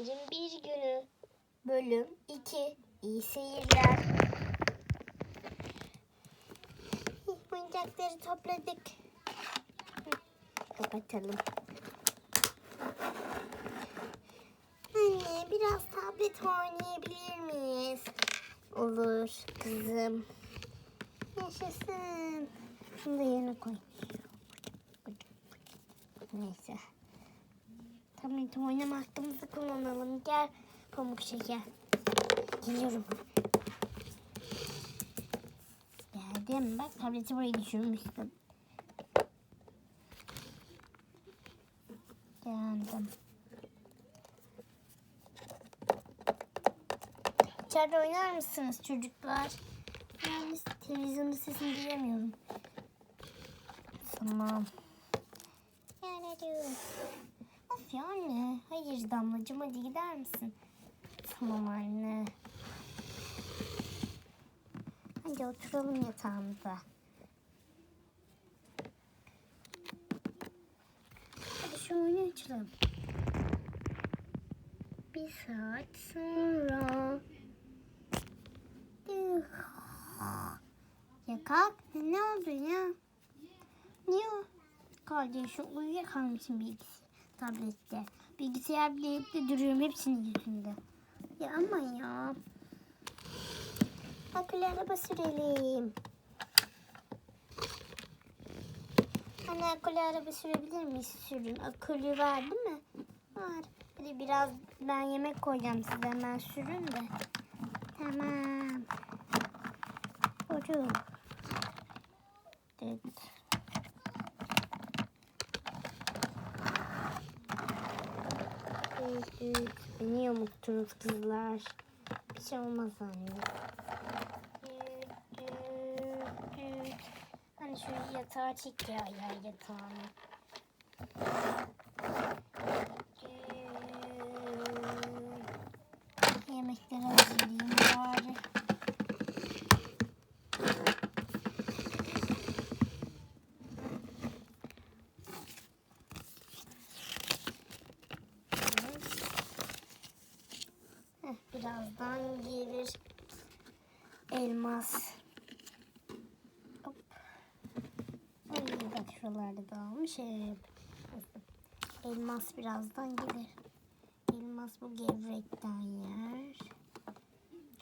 Gevreklerin bir günü. Bölüm 2. İyi seyirler. Oyuncakları topladık. Kapatalım. Anne biraz tablet oynayabilir miyiz? Olur kızım. Yaşasın. Şunu da yerine koy. Neyse. Tablet oynama hakkımızı kullanalım. Gel pamuk şeker. Geliyorum. Geldim. Bak tableti buraya düşürmüştüm. Geldim. İçeride oynar mısınız çocuklar? Yani televizyonun sesini duyamıyorum. Tamam. Yani Ya anne. Hayır Damlacığım hadi gider misin? Tamam anne. Hadi oturalım yatağımıza. Hadi şu oyunu açalım. Bir saat sonra. Ya kalk. Ne oldu ya? Niye o? Kardeşim uyuyakalmışsın bilgisi tablette. Bilgisayar bile duruyorum hepsinin yüzünde. Ya ama ya. Akıllı araba sürelim. Anne akıllı araba sürebilir miyiz? Sürün. Akülü var değil mi? Var. Hadi biraz ben yemek koyacağım size hemen sürün de. Tamam. Çocuk. Evet. Evet. Beni kızlar. Bir şey olmaz anne. Hani şu yatağa çek ya yer yatağını. Düt. Yemekleri hazırlayayım bari. Heh, birazdan gelir elmas. Hop. Ay bak şuralarda dağılmış hep. Elmas birazdan gelir. Elmas bu gevrekten yer.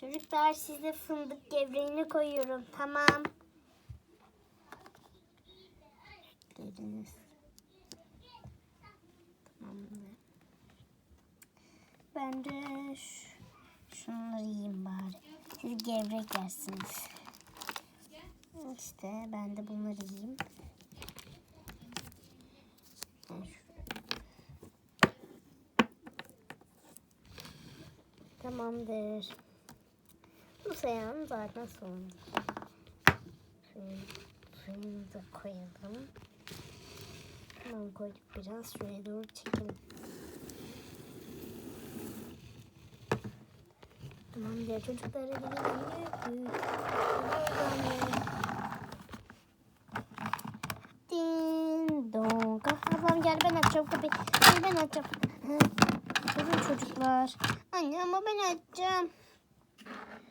Çocuklar size fındık gevreğini koyuyorum. Tamam. Deriniz. Tamamdır. Ben de şunları yiyeyim bari. Siz gevrek yersiniz. İşte ben de bunları yiyeyim. Tamamdır. Bu sayan zaten sonunda. Şöyle suyunu da koyalım. Tamam koyduk biraz. Şuraya doğru çekelim. Tamam diğer çocuklara gidelim. Din dong. Ablam gel ben açacağım kapıyı. Gel ben açacağım. Durun çocuklar. Anne ama ben açacağım.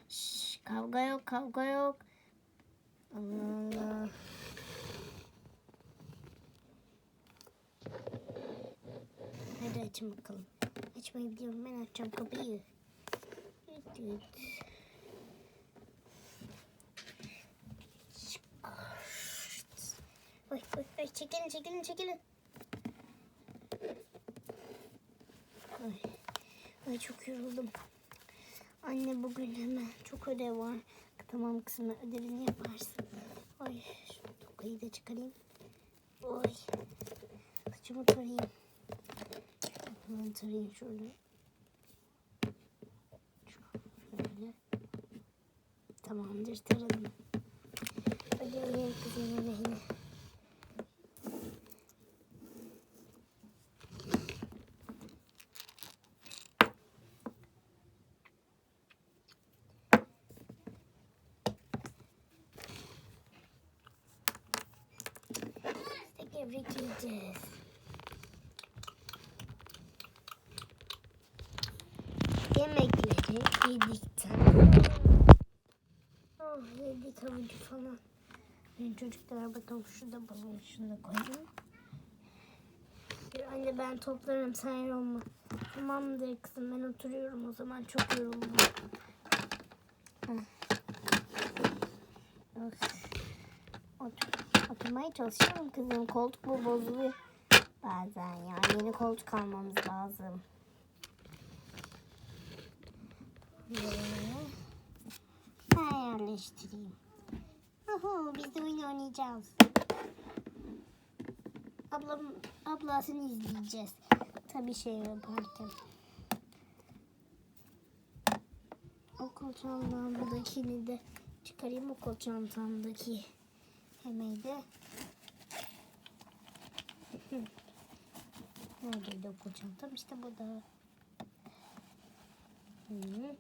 Şş, kavga yok kavga yok. Allah Allah. Hadi açın bakalım. Açmayı biliyorum ben açacağım kapıyı. Oy oy oy çekilin çekilin çekilin. Ay, ay çok yoruldum. Anne bugün hemen çok ödev var. Tamam kızım ödevini yaparsın. Ay şu tokayı da çıkarayım. Oy. Saçımı tarayayım. Hemen tarayayım. Şöyle. Tamamdır taradım. Uyuyun kızım yemeğine. İşte gevrek yiyeceğiz. yedik tamam. Oh havucu falan. Benim çocuklar bakalım şurada bulalım şunu da koyayım. Anne ben toplarım sen yorulma. Tamamdır kızım ben oturuyorum o zaman çok yoruldum. Otur, oturmaya çalışıyorum kızım. Koltuk bu bozuluyor. Bazen ya yeni koltuk almamız lazım. Ben yerleştireyim. Oho, biz de oyun oynayacağız. Ablam, ablasını izleyeceğiz. Tabii şey yaparken. Okul çantamdakini de çıkarayım okul çantamdaki yemeği de. Neredeydi okul çantam? İşte burada. Hı.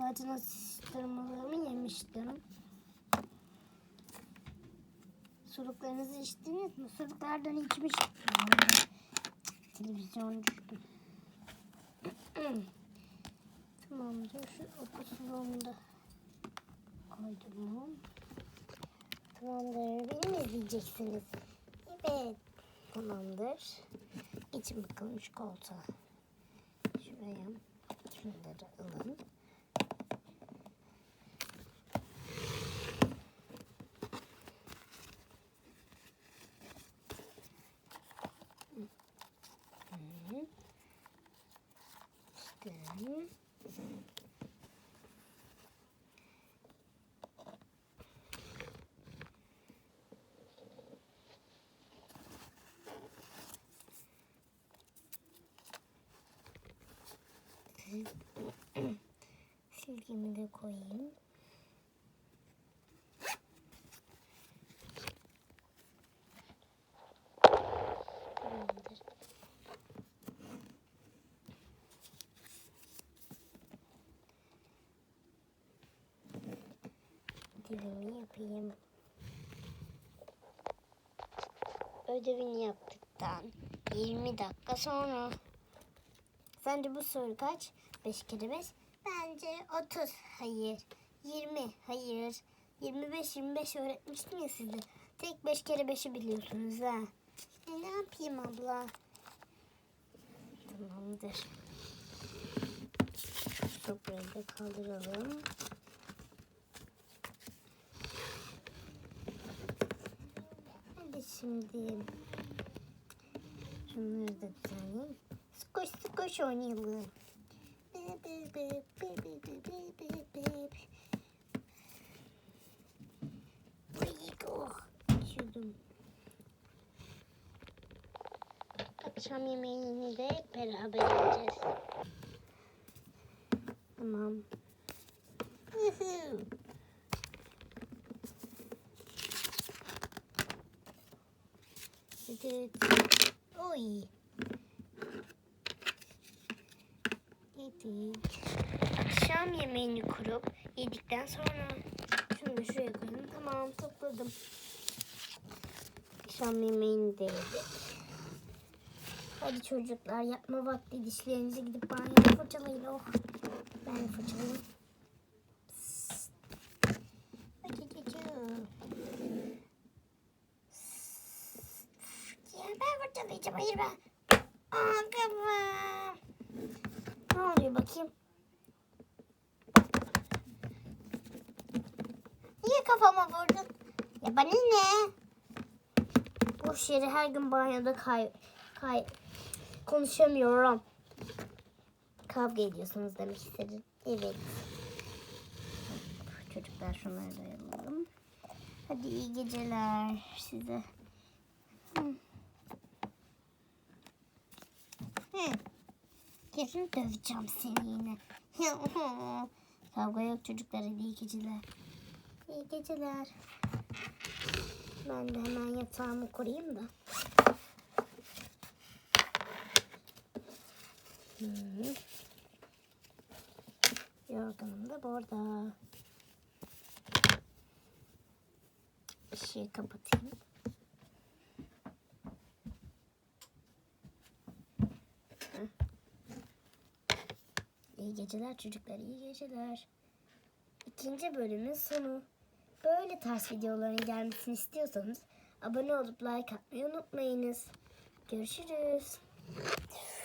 Zaten atıştırmalarımı yemiştim. Suruklarınızı içtiniz mi? Suruklardan içmiştim. Televizyon düştü. Tamamdır. Şu okusuluğumu da koydum? Tamamdır. Beni mi izleyeceksiniz? Evet. Tamamdır. Geçin bakalım şu koltuğa. Şuraya. Şunları alın. Hı. İşte. Silgimi de koyayım. Tamamdır. Dilimi yapayım. Ödevini yaptıktan 20 dakika sonra. Sence bu soru kaç? 5 kere 5? Bence 30. Hayır. 20. Hayır. 25 25 öğretmiştim ya size. Tek 5 kere 5'i biliyorsunuz ha. E, ne yapayım abla? Tamamdır. Toprağı da kaldıralım. Şimdi şunları da düzenleyeyim. Skoş skoş oynayalım. Bip, bip, bip, bip, bip, bip, bip, bip. Oh. Üşüdüm. Akşam yemeğini de beraber yiyeceğiz. Tamam. Evet. Oy. Yedik. Akşam yemeğini kurup yedikten sonra şunu da şuraya koyalım. Tamam topladım. Akşam yemeğini de yedik. Hadi çocuklar yatma vakti dişlerinizi gidip banyoda fırçalayın. Oh. Ben fırçalayayım. Psst. Açıcıcı. Ya ben fırçalayacağım. Hayır ben. Aa kafam. Ne oluyor bakayım? Niye kafama vurdun? Ya bana ne? Boş yere her gün banyoda kay, kay konuşamıyorum. Kavga ediyorsunuz demek istedim. Evet. Çocuklar şunları da alalım. Hadi iyi geceler size. Hı. Kesin döveceğim seni yine. Kavga yok çocuklar hadi iyi geceler. İyi geceler. Ben de hemen yatağımı kurayım da. Hı. Yorganım da burada. Işığı kapatayım. İyi geceler çocuklar, iyi geceler. İkinci bölümün sonu. Böyle tarz videoların gelmesini istiyorsanız abone olup like atmayı unutmayınız. Görüşürüz.